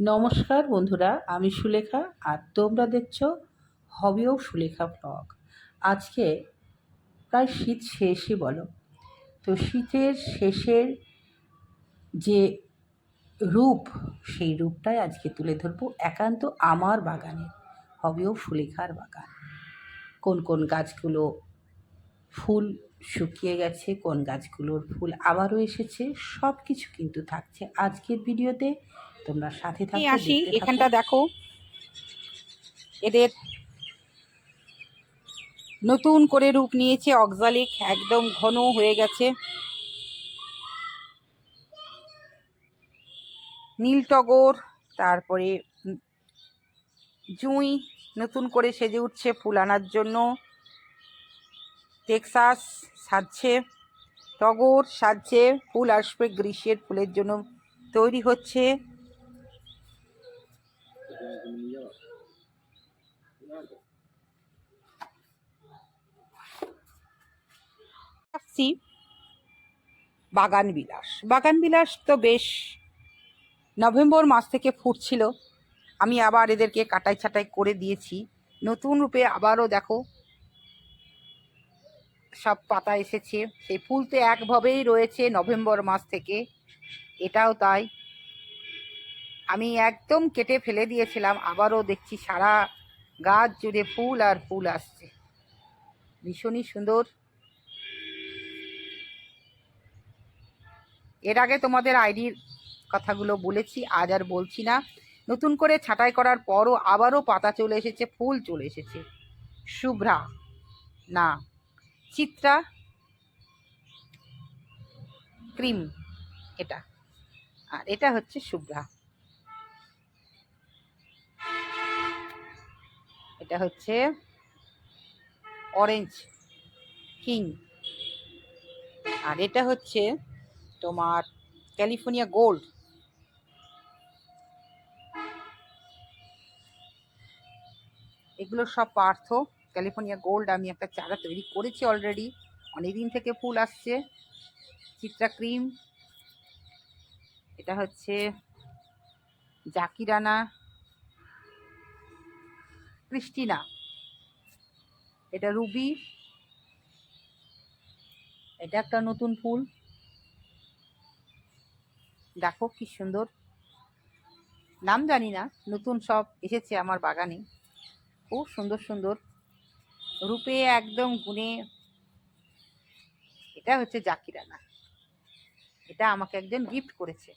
নমস্কার বন্ধুরা, আমি সুলেখা আর তোমরা দেখছ হবেও সুলেখা ব্লগ আজকে প্রায় শীত শেষই বলো। তো শীতের শেষের যে রূপ, সেই রূপটাই আজকে তুলে ধরবো একান্ত আমার বাগানে হবেও সুলেখার বাগান। কোন কোন গাছগুলো ফুল শুকিয়ে গেছে, কোন গাছগুলোর ফুল আবারও এসেছে সব কিছু কিন্তু থাকছে আজকের ভিডিওতে। তোমরা সাথে থাকো আসি এখানটা দেখো। এদের নতুন করে রূপ নিয়েছে অক্সালিক একদম ঘন হয়ে গেছে। নীল টগর তারপরে জুঁই নতুন করে সেজে উঠছে ফুল আনার জন্য। টেক্সাস সাজছে টগর সাজছে ফুল আসবে গ্রীষ্মের ফুলের জন্য। তৈরি হচ্ছে আসছি বাগান বিলাস বাগান বিলাস তো বেশ নভেম্বর মাস থেকে ফুটছিল। আমি আবার এদেরকে কাটাই ছাটাই করে দিয়েছি। নতুন রূপে আবারও দেখো সব পাতা এসেছে। সেই ফুল তো একভাবেই রয়েছে নভেম্বর মাস থেকে। এটাও তাই। আমি একদম কেটে ফেলে দিয়েছিলাম। আবারও দেখছি সারা গাছ জুড়ে ফুল আর ফুল আসছে। ভীষণই সুন্দর। এর আগে তোমাদের আইডির কথাগুলো বলেছি, আজ আর বলছি না। নতুন করে ছাঁটাই করার পরও আবারও পাতা চলে এসেছে, ফুল চলে এসেছে। শুভ্রা, না, চিত্রা, ক্রিম, এটা। আর এটা হচ্ছে শুভ্রা। এটা হচ্ছে অরেঞ্জ, কিং। আর এটা হচ্ছে তোমার ক্যালিফোর্নিয়া গোল্ড। এগুলো সব পার্থ। ক্যালিফোর্নিয়া গোল্ড আমি একটা চারা তৈরি করেছি অলরেডি অনেকদিন থেকে ফুল আসছে। চিত্রা ক্রিম। এটা হচ্ছে জাকিরানা ক্রিস্টিনা। এটা রুবি। এটা একটা নতুন ফুল। দেখো কি সুন্দর। নাম জানি না, নতুন সব এসেছে আমার বাগানে। খুব সুন্দর সুন্দর। রূপে একদম গুণে। এটা হচ্ছে জাকিরানা এটা আমাকে একজন গিফট করেছে।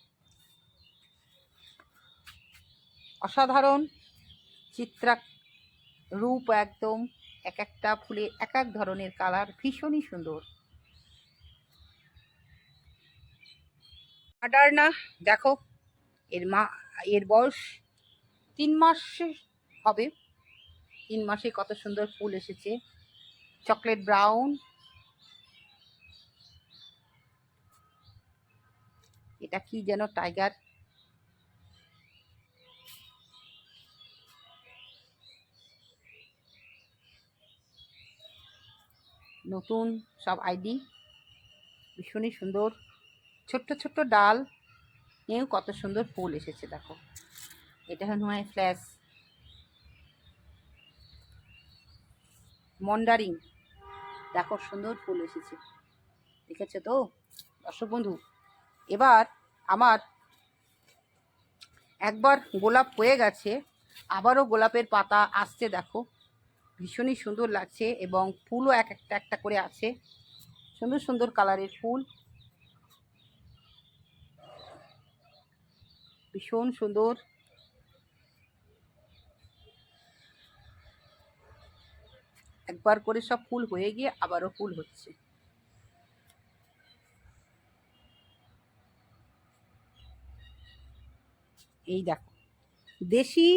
অসাধারণ চিত্রা রূপ একদম। এক একটা ফুলে এক এক ধরনের কালার ভীষণই সুন্দর। আডারনা দেখো, এর মা, এর বয়স তিন মাস হবে। তিন মাসে কত সুন্দর ফুল এসেছে। Chocolate brown. এটা কি যেন টাইগার? নতুন সব আইডি। ভীষণই সুন্দর। ছোট্ট ছোট্ট ডাল। নিয়েও কত সুন্দর ফুল এসেছে, দেখো। এটা হনুমায় ফ্ল্যাশ মন্ডারিং দেখো, সুন্দর ফুল এসেছে। দেখেছ তো? দর্শক বন্ধু, এবার আমার একবার গোলাপ হয়ে গেছে, আবারও গোলাপের পাতা আসছে, দেখো। ভীষণই সুন্দর লাগছে এবং ফুলও এক একটা একটা করে আছে। সুন্দর সুন্দর কালারের ফুল। ভীষণ সুন্দর। একবার করে সব ফুল হয়ে গিয়ে আবারও ফুল হচ্ছে। এই দেখো, দেশি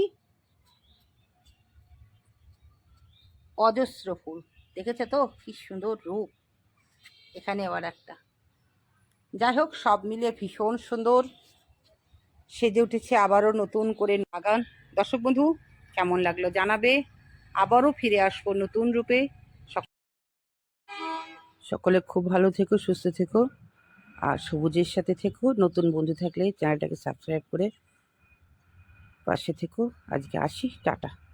অজস্র ফুল, দেখেছে তো? কি সুন্দর রূপ। এখানে আবার একটা। যাই হোক, সব মিলে ভীষণ সুন্দর। সেজে উঠেছে আবারও নতুন করে নাগান। দর্শক বন্ধু, কেমন লাগল জানাবে? আবারও ফিরে আসব নতুন রূপে। সকলে খুব ভালো থেকো, সুস্থ থেকো। আর সবুজের সাথে থেকো। নতুন বন্ধু থাকলে চ্যানেলটাকে সাবস্ক্রাইব করে পাশে থেকো। আজকে আসি, টাটা।